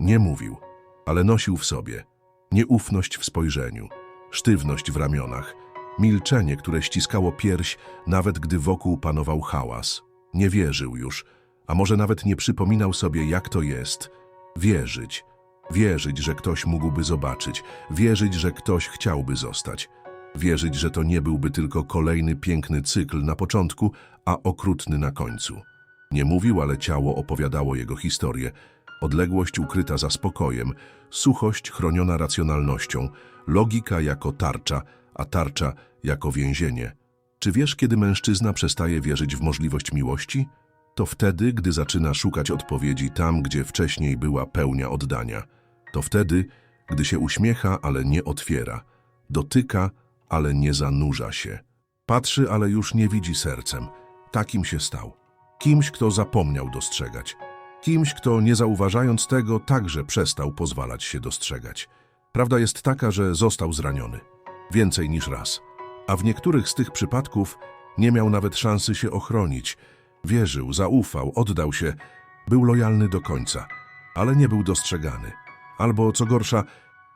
Nie mówił, ale nosił w sobie nieufność w spojrzeniu, sztywność w ramionach, milczenie, które ściskało pierś, nawet gdy wokół panował hałas. Nie wierzył już, a może nawet nie przypominał sobie, jak to jest wierzyć. Wierzyć, że ktoś mógłby zobaczyć, wierzyć, że ktoś chciałby zostać, wierzyć, że to nie byłby tylko kolejny piękny cykl na początku, a okrutny na końcu. Nie mówił, ale ciało opowiadało jego historię. Odległość ukryta za spokojem, suchość chroniona racjonalnością, logika jako tarcza, a tarcza jako więzienie. Czy wiesz, kiedy mężczyzna przestaje wierzyć w możliwość miłości? To wtedy, gdy zaczyna szukać odpowiedzi tam, gdzie wcześniej była pełnia oddania. To wtedy, gdy się uśmiecha, ale nie otwiera, dotyka, ale nie zanurza się. Patrzy, ale już nie widzi sercem. Takim się stał. Kimś, kto zapomniał dostrzegać. Kimś, kto nie zauważając tego, także przestał pozwalać się dostrzegać. Prawda jest taka, że został zraniony. Więcej niż raz. A w niektórych z tych przypadków nie miał nawet szansy się ochronić. Wierzył, zaufał, oddał się, był lojalny do końca, ale nie był dostrzegany. Albo, co gorsza,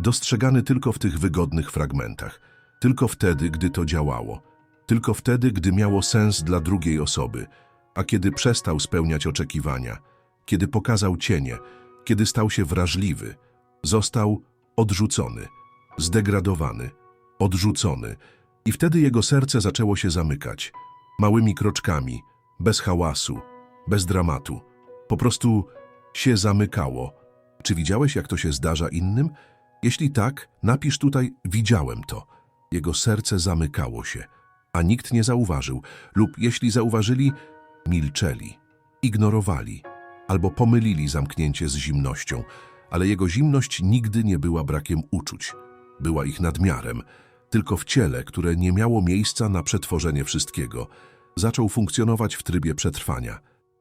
dostrzegany tylko w tych wygodnych fragmentach. Tylko wtedy, gdy to działało. Tylko wtedy, gdy miało sens dla drugiej osoby. A kiedy przestał spełniać oczekiwania, kiedy pokazał cienie, kiedy stał się wrażliwy, został odrzucony, zdegradowany, odrzucony. I wtedy jego serce zaczęło się zamykać. Małymi kroczkami, bez hałasu, bez dramatu. Po prostu się zamykało. Czy widziałeś, jak to się zdarza innym? Jeśli tak, napisz tutaj widziałem to. Jego serce zamykało się, a nikt nie zauważył, lub jeśli zauważyli, milczeli, ignorowali, albo pomylili zamknięcie z zimnością, ale jego zimność nigdy nie była brakiem uczuć. Była ich nadmiarem, tylko w ciele, które nie miało miejsca na przetworzenie wszystkiego, zaczął funkcjonować w trybie przetrwania,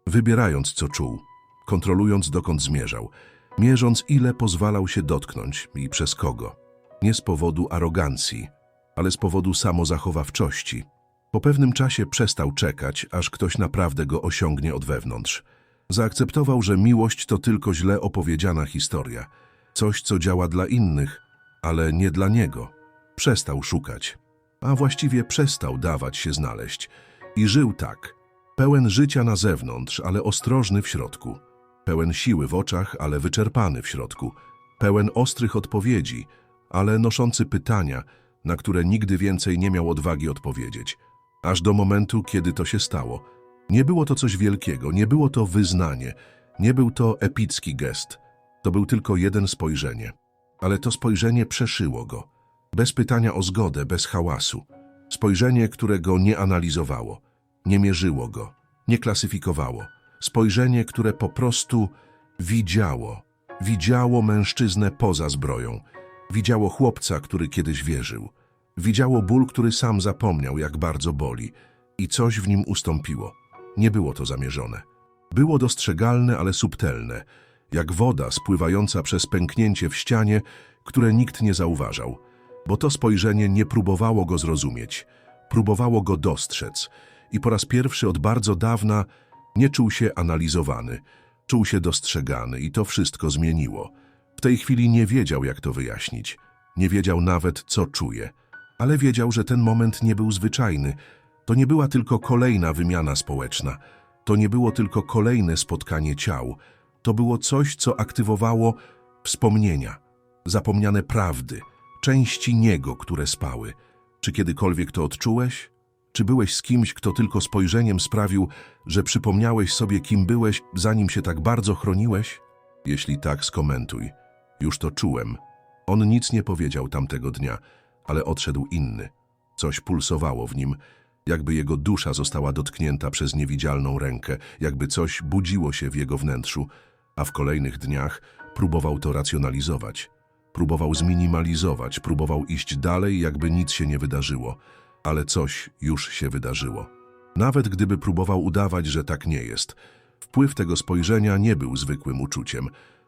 wybierając co czuł, kontrolując dokąd zmierzał, mierząc ile pozwalał się dotknąć i przez kogo. Nie z powodu arogancji, ale z powodu samozachowawczości. Po pewnym czasie przestał czekać, aż ktoś naprawdę go osiągnie od wewnątrz. Zaakceptował, że miłość to tylko źle opowiedziana historia, coś, co działa dla innych, ale nie dla niego. Przestał szukać, a właściwie przestał dawać się znaleźć. I żył tak, pełen życia na zewnątrz, ale ostrożny w środku, pełen siły w oczach, ale wyczerpany w środku, pełen ostrych odpowiedzi, ale noszący pytania, na które nigdy więcej nie miał odwagi odpowiedzieć. Aż do momentu, kiedy to się stało. Nie było to coś wielkiego, nie było to wyznanie, nie był to epicki gest. To był tylko jeden spojrzenie. Ale to spojrzenie przeszyło go. Bez pytania o zgodę, bez hałasu. Spojrzenie, które go nie analizowało, nie mierzyło go, nie klasyfikowało. Spojrzenie, które po prostu widziało. Widziało mężczyznę poza zbroją. Widziało chłopca, który kiedyś wierzył. Widziało ból, który sam zapomniał, jak bardzo boli. I coś w nim ustąpiło. Nie było to zamierzone. Było dostrzegalne, ale subtelne, jak woda spływająca przez pęknięcie w ścianie, które nikt nie zauważał. Bo to spojrzenie nie próbowało go zrozumieć, próbowało go dostrzec i po raz pierwszy od bardzo dawna nie czuł się analizowany, czuł się dostrzegany i to wszystko zmieniło. W tej chwili nie wiedział, jak to wyjaśnić. Nie wiedział nawet, co czuje. Ale wiedział, że ten moment nie był zwyczajny. To nie była tylko kolejna wymiana społeczna. To nie było tylko kolejne spotkanie ciał. To było coś, co aktywowało wspomnienia, zapomniane prawdy, części niego, które spały. Czy kiedykolwiek to odczułeś? Czy byłeś z kimś, kto tylko spojrzeniem sprawił, że przypomniałeś sobie, kim byłeś, zanim się tak bardzo chroniłeś? Jeśli tak, skomentuj. Już to czułem. On nic nie powiedział tamtego dnia, ale odszedł inny. Coś pulsowało w nim, jakby jego dusza została dotknięta przez niewidzialną rękę, jakby coś budziło się w jego wnętrzu, a w kolejnych dniach próbował to racjonalizować. Próbował zminimalizować, próbował iść dalej, jakby nic się nie wydarzyło, ale coś już się wydarzyło. Nawet gdyby próbował udawać, że tak nie jest, wpływ tego spojrzenia nie był zwykłym uczuciem.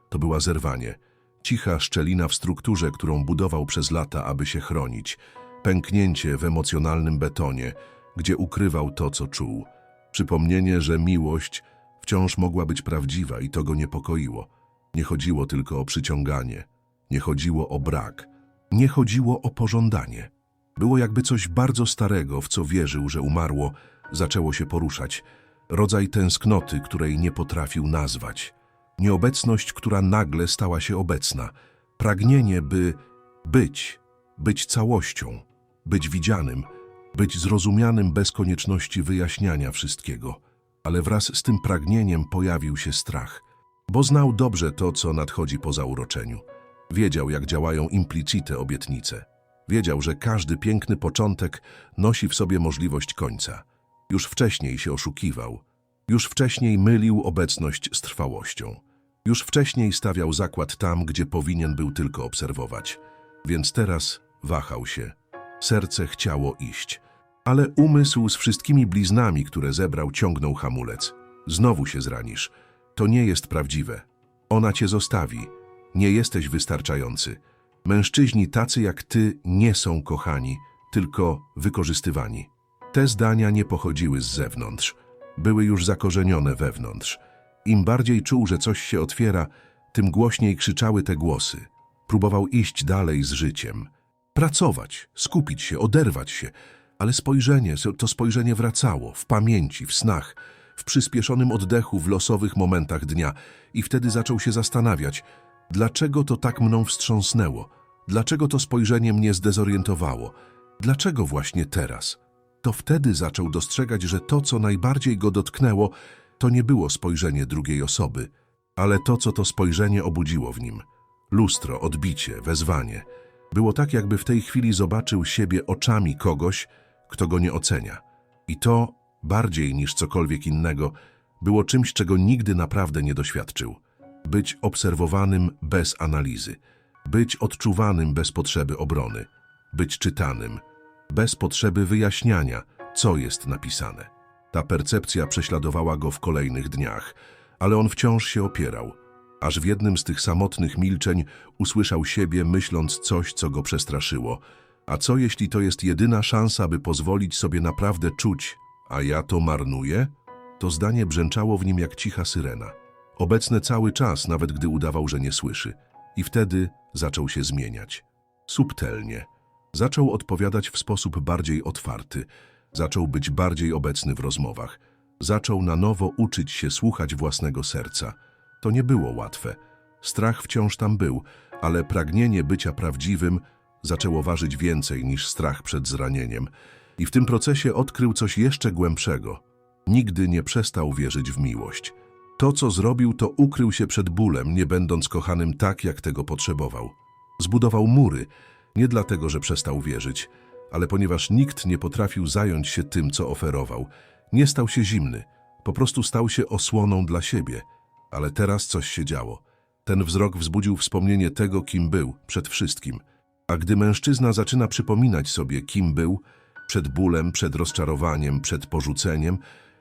To była zerwanie. Cicha szczelina w strukturze, którą budował przez lata, aby się chronić. Pęknięcie w emocjonalnym betonie, gdzie ukrywał to, co czuł. Przypomnienie, że miłość wciąż mogła być prawdziwa i to go niepokoiło. Nie chodziło tylko o przyciąganie, nie chodziło o brak, nie chodziło o pożądanie. Było jakby coś bardzo starego, w co wierzył, że umarło, zaczęło się poruszać. Rodzaj tęsknoty, której nie potrafił nazwać. Nieobecność, która nagle stała się obecna. Pragnienie, by być, być całością, być widzianym, być zrozumianym bez konieczności wyjaśniania wszystkiego. Ale wraz z tym pragnieniem pojawił się strach, bo znał dobrze to, co nadchodzi po zauroczeniu. Wiedział, jak działają implicite obietnice. Wiedział, że każdy piękny początek nosi w sobie możliwość końca. Już wcześniej się oszukiwał. Już wcześniej mylił obecność z trwałością. Już wcześniej stawiał zakład tam, gdzie powinien był tylko obserwować. Więc teraz wahał się. Serce chciało iść. Ale umysł z wszystkimi bliznami, które zebrał, ciągnął hamulec. Znowu się zranisz. To nie jest prawdziwe. Ona cię zostawi. Nie jesteś wystarczający. Mężczyźni tacy jak ty nie są kochani, tylko wykorzystywani. Te zdania nie pochodziły z zewnątrz. Były już zakorzenione wewnątrz. Im bardziej czuł, że coś się otwiera, tym głośniej krzyczały te głosy. Próbował iść dalej z życiem. Pracować, skupić się, oderwać się, ale spojrzenie, to spojrzenie wracało w pamięci, w snach, w przyspieszonym oddechu, w losowych momentach dnia i wtedy zaczął się zastanawiać, dlaczego to tak mną wstrząsnęło, dlaczego to spojrzenie mnie zdezorientowało, dlaczego właśnie teraz. To wtedy zaczął dostrzegać, że to, co najbardziej go dotknęło, to nie było spojrzenie drugiej osoby, ale to, co to spojrzenie obudziło w nim. Lustro, odbicie, wezwanie. Było tak, jakby w tej chwili zobaczył siebie oczami kogoś, kto go nie ocenia. I to, bardziej niż cokolwiek innego, było czymś, czego nigdy naprawdę nie doświadczył. Być obserwowanym bez analizy, być odczuwanym bez potrzeby obrony, być czytanym, bez potrzeby wyjaśniania, co jest napisane. Ta percepcja prześladowała go w kolejnych dniach, ale on wciąż się opierał, aż w jednym z tych samotnych milczeń usłyszał siebie, myśląc coś, co go przestraszyło. A co jeśli to jest jedyna szansa, by pozwolić sobie naprawdę czuć, a ja to marnuję? To zdanie brzęczało w nim jak cicha syrena. Obecne cały czas, nawet gdy udawał, że nie słyszy. I wtedy zaczął się zmieniać. Subtelnie. Zaczął odpowiadać w sposób bardziej otwarty. Zaczął być bardziej obecny w rozmowach. Zaczął na nowo uczyć się słuchać własnego serca. To nie było łatwe. Strach wciąż tam był, ale pragnienie bycia prawdziwym zaczęło ważyć więcej niż strach przed zranieniem. I w tym procesie odkrył coś jeszcze głębszego. Nigdy nie przestał wierzyć w miłość. To, co zrobił, to ukrył się przed bólem, nie będąc kochanym tak, jak tego potrzebował. Zbudował mury, nie dlatego, że przestał wierzyć, ale ponieważ nikt nie potrafił zająć się tym, co oferował. Nie stał się zimny, po prostu stał się osłoną dla siebie. Ale teraz coś się działo. Ten wzrok wzbudził wspomnienie tego, kim był, przed wszystkim. A gdy mężczyzna zaczyna przypominać sobie, kim był, przed bólem, przed rozczarowaniem, przed porzuceniem,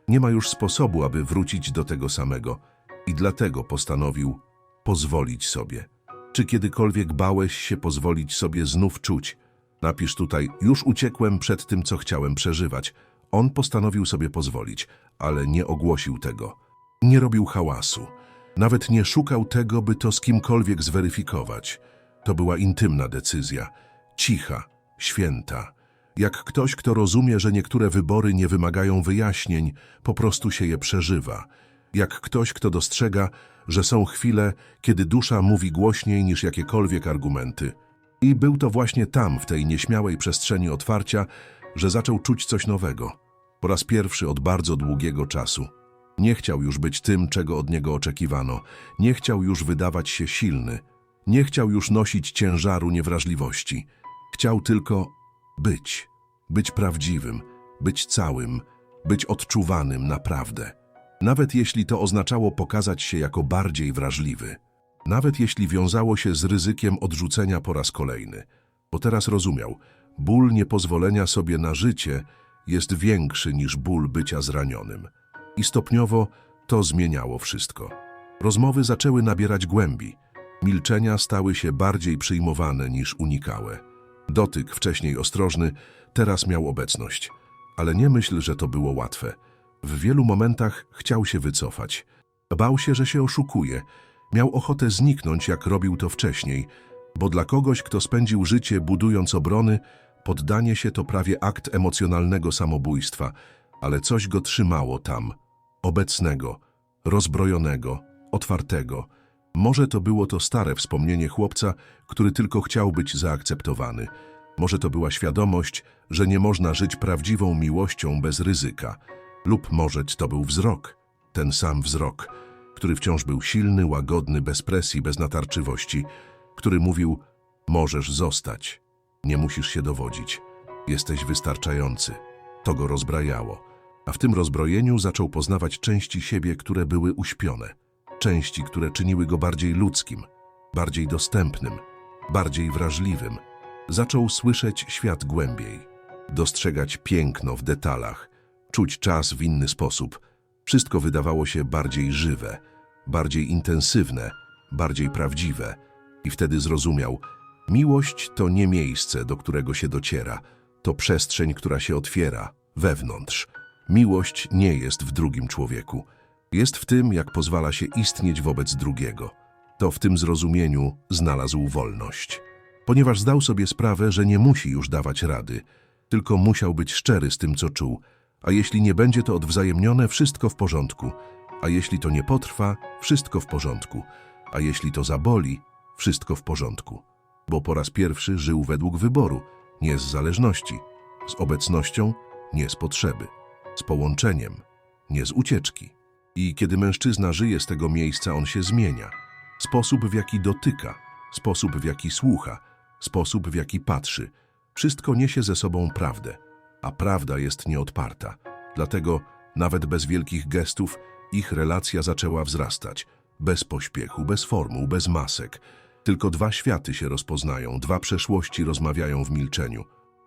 nie ma już sposobu, aby wrócić do tego samego. I dlatego postanowił pozwolić sobie. Czy kiedykolwiek bałeś się pozwolić sobie znów czuć? Napisz tutaj, już uciekłem przed tym, co chciałem przeżywać. On postanowił sobie pozwolić, ale nie ogłosił tego. Nie robił hałasu. Nawet nie szukał tego, by to z kimkolwiek zweryfikować. To była intymna decyzja. Cicha, święta. Jak ktoś, kto rozumie, że niektóre wybory nie wymagają wyjaśnień, po prostu się je przeżywa. Jak ktoś, kto dostrzega, że są chwile, kiedy dusza mówi głośniej niż jakiekolwiek argumenty. I był to właśnie tam, w tej nieśmiałej przestrzeni otwarcia, że zaczął czuć coś nowego. Po raz pierwszy od bardzo długiego czasu. Nie chciał już być tym, czego od niego oczekiwano. Nie chciał już wydawać się silny. Nie chciał już nosić ciężaru niewrażliwości. Chciał tylko być. Być prawdziwym, być całym, być odczuwanym naprawdę. Nawet jeśli to oznaczało pokazać się jako bardziej wrażliwy. Nawet jeśli wiązało się z ryzykiem odrzucenia po raz kolejny. Bo teraz rozumiał, ból niepozwolenia sobie na życie jest większy niż ból bycia zranionym. I stopniowo to zmieniało wszystko. Rozmowy zaczęły nabierać głębi. Milczenia stały się bardziej przyjmowane niż unikałe. Dotyk, wcześniej ostrożny, teraz miał obecność. Ale nie myśl, że to było łatwe. W wielu momentach chciał się wycofać. Bał się, że się oszukuje. Miał ochotę zniknąć, jak robił to wcześniej, bo dla kogoś, kto spędził życie budując obrony, poddanie się to prawie akt emocjonalnego samobójstwa, ale coś go trzymało tam, obecnego, rozbrojonego, otwartego. Może to było to stare wspomnienie chłopca, który tylko chciał być zaakceptowany. Może to była świadomość, że nie można żyć prawdziwą miłością bez ryzyka. Lub może to był wzrok, ten sam wzrok, który wciąż był silny, łagodny, bez presji, bez natarczywości, który mówił: Możesz zostać, nie musisz się dowodzić, jesteś wystarczający. To go rozbrajało, a w tym rozbrojeniu zaczął poznawać części siebie, które były uśpione, części, które czyniły go bardziej ludzkim, bardziej dostępnym, bardziej wrażliwym. Zaczął słyszeć świat głębiej, dostrzegać piękno w detalach, czuć czas w inny sposób. Wszystko wydawało się bardziej żywe, bardziej intensywne, bardziej prawdziwe. I wtedy zrozumiał, miłość to nie miejsce, do którego się dociera, to przestrzeń, która się otwiera wewnątrz. Miłość nie jest w drugim człowieku. Jest w tym, jak pozwala się istnieć wobec drugiego. To w tym zrozumieniu znalazł wolność. Ponieważ zdał sobie sprawę, że nie musi już dawać rady, tylko musiał być szczery z tym, co czuł, a jeśli nie będzie to odwzajemnione, wszystko w porządku, a jeśli to nie potrwa, wszystko w porządku, a jeśli to zaboli, wszystko w porządku. Bo po raz pierwszy żył według wyboru, nie z zależności, z obecnością, nie z potrzeby, z połączeniem, nie z ucieczki. I kiedy mężczyzna żyje z tego miejsca, on się zmienia. Sposób, w jaki dotyka, sposób, w jaki słucha, sposób, w jaki patrzy. Wszystko niesie ze sobą prawdę, a prawda jest nieodparta. Dlatego, nawet bez wielkich gestów, ich relacja zaczęła wzrastać. Bez pośpiechu, bez formuł, bez masek. Tylko dwa światy się rozpoznają, dwa przeszłości rozmawiają w milczeniu.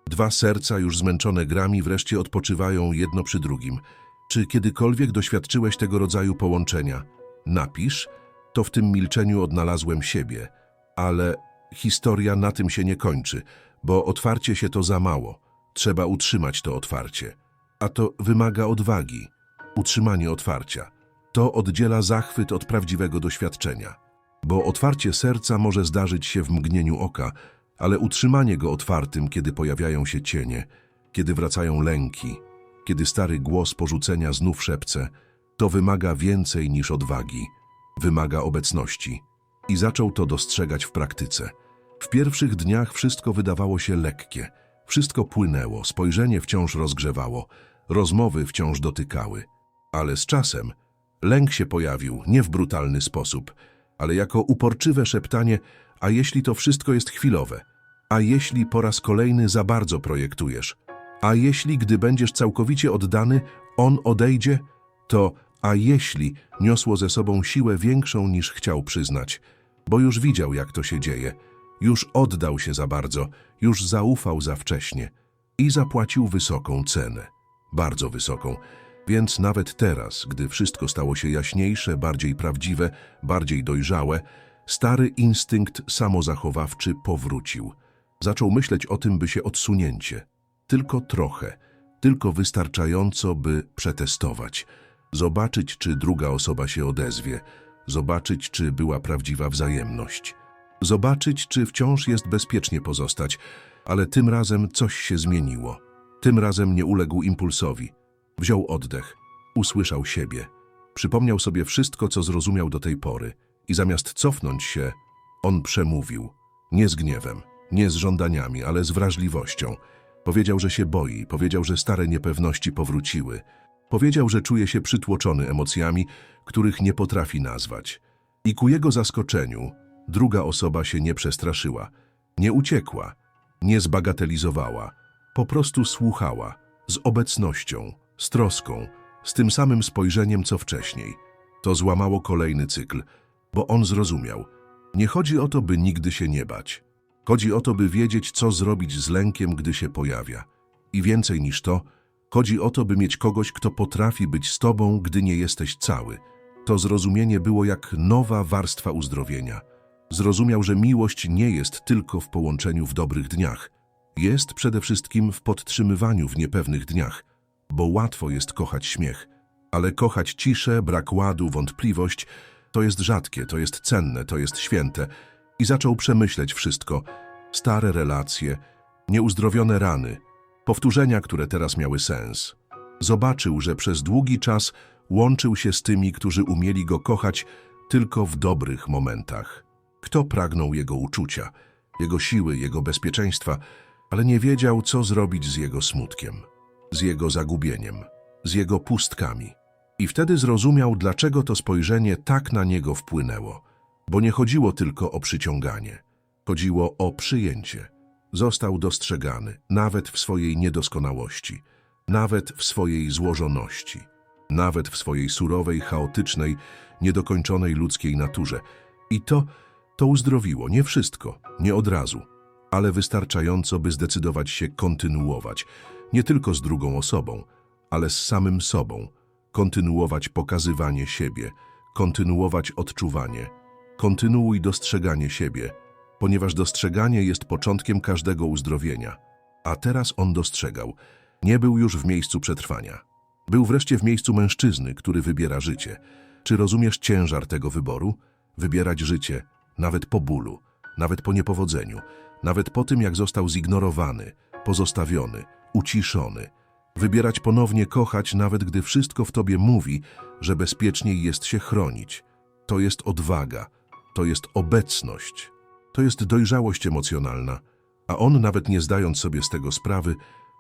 Dwa serca, już zmęczone grami, wreszcie odpoczywają jedno przy drugim. Czy kiedykolwiek doświadczyłeś tego rodzaju połączenia? Napisz, to w tym milczeniu odnalazłem siebie. Ale historia na tym się nie kończy, bo otwarcie się to za mało. Trzeba utrzymać to otwarcie. A to wymaga odwagi. Utrzymanie otwarcia. To oddziela zachwyt od prawdziwego doświadczenia. Bo otwarcie serca może zdarzyć się w mgnieniu oka, ale utrzymanie go otwartym, kiedy pojawiają się cienie, kiedy wracają lęki, kiedy stary głos porzucenia znów szepce, to wymaga więcej niż odwagi, wymaga obecności. I zaczął to dostrzegać w praktyce. W pierwszych dniach wszystko wydawało się lekkie, wszystko płynęło, spojrzenie wciąż rozgrzewało, rozmowy wciąż dotykały. Ale z czasem lęk się pojawił, nie w brutalny sposób, ale jako uporczywe szeptanie, a jeśli to wszystko jest chwilowe? A jeśli po raz kolejny za bardzo projektujesz? A jeśli, gdy będziesz całkowicie oddany, on odejdzie? To a jeśli niosło ze sobą siłę większą niż chciał przyznać, bo już widział, jak to się dzieje, już oddał się za bardzo, już zaufał za wcześnie i zapłacił wysoką cenę, bardzo wysoką. Więc nawet teraz, gdy wszystko stało się jaśniejsze, bardziej prawdziwe, bardziej dojrzałe, stary instynkt samozachowawczy powrócił. Zaczął myśleć o tym, by się odsunięcie. Tylko trochę, tylko wystarczająco, by przetestować. Zobaczyć, czy druga osoba się odezwie. Zobaczyć, czy była prawdziwa wzajemność. Zobaczyć, czy wciąż jest bezpiecznie pozostać, ale tym razem coś się zmieniło. Tym razem nie uległ impulsowi. Wziął oddech, usłyszał siebie. Przypomniał sobie wszystko, co zrozumiał do tej pory i zamiast cofnąć się, on przemówił. Nie z gniewem, nie z żądaniami, ale z wrażliwością. Powiedział, że się boi, powiedział, że stare niepewności powróciły. Powiedział, że czuje się przytłoczony emocjami, których nie potrafi nazwać. I ku jego zaskoczeniu druga osoba się nie przestraszyła, nie uciekła, nie zbagatelizowała, po prostu słuchała, z obecnością, z troską, z tym samym spojrzeniem co wcześniej. To złamało kolejny cykl, bo on zrozumiał. Nie chodzi o to, by nigdy się nie bać. Chodzi o to, by wiedzieć, co zrobić z lękiem, gdy się pojawia. I więcej niż to, chodzi o to, by mieć kogoś, kto potrafi być z tobą, gdy nie jesteś cały. To zrozumienie było jak nowa warstwa uzdrowienia. Zrozumiał, że miłość nie jest tylko w połączeniu w dobrych dniach. Jest przede wszystkim w podtrzymywaniu w niepewnych dniach, bo łatwo jest kochać śmiech, ale kochać ciszę, brak ładu, wątpliwość, To jest rzadkie, to jest cenne, to jest święte. I zaczął przemyśleć wszystko. Stare relacje, nieuzdrowione rany, powtórzenia, które teraz miały sens. Zobaczył, że przez długi czas łączył się z tymi, którzy umieli go kochać tylko w dobrych momentach. Kto pragnął jego uczucia, jego siły, jego bezpieczeństwa, ale nie wiedział, co zrobić z jego smutkiem, z jego zagubieniem, z jego pustkami. I wtedy zrozumiał, dlaczego to spojrzenie tak na niego wpłynęło. Bo nie chodziło tylko o przyciąganie, chodziło o przyjęcie. Został dostrzegany, nawet w swojej niedoskonałości, nawet w swojej złożoności, nawet w swojej surowej, chaotycznej, niedokończonej ludzkiej naturze. I to, to uzdrowiło nie wszystko, nie od razu, ale wystarczająco, by zdecydować się kontynuować, nie tylko z drugą osobą, ale z samym sobą, kontynuować pokazywanie siebie, kontynuować odczuwanie, kontynuuj dostrzeganie siebie, ponieważ dostrzeganie jest początkiem każdego uzdrowienia. A teraz on dostrzegał, nie był już w miejscu przetrwania. Był wreszcie w miejscu mężczyzny, który wybiera życie. Czy rozumiesz ciężar tego wyboru? Wybierać życie, nawet po bólu, nawet po niepowodzeniu, nawet po tym, jak został zignorowany, pozostawiony, uciszony. Wybierać ponownie kochać, nawet gdy wszystko w tobie mówi, że bezpieczniej jest się chronić. To jest odwaga, to jest obecność, to jest dojrzałość emocjonalna, a on, nawet nie zdając sobie z tego sprawy,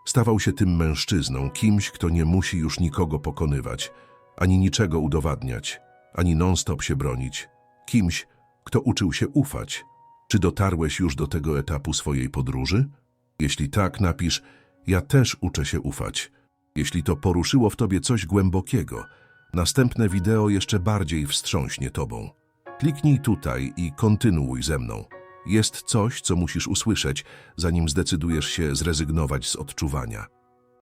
stawał się tym mężczyzną, kimś, kto nie musi już nikogo pokonywać, ani niczego udowadniać, ani non-stop się bronić, kimś, kto uczył się ufać. Czy dotarłeś już do tego etapu swojej podróży? Jeśli tak, napisz, ja też uczę się ufać. Jeśli to poruszyło w tobie coś głębokiego, następne wideo jeszcze bardziej wstrząśnie tobą. Kliknij tutaj i kontynuuj ze mną. Jest coś, co musisz usłyszeć, zanim zdecydujesz się zrezygnować z odczuwania.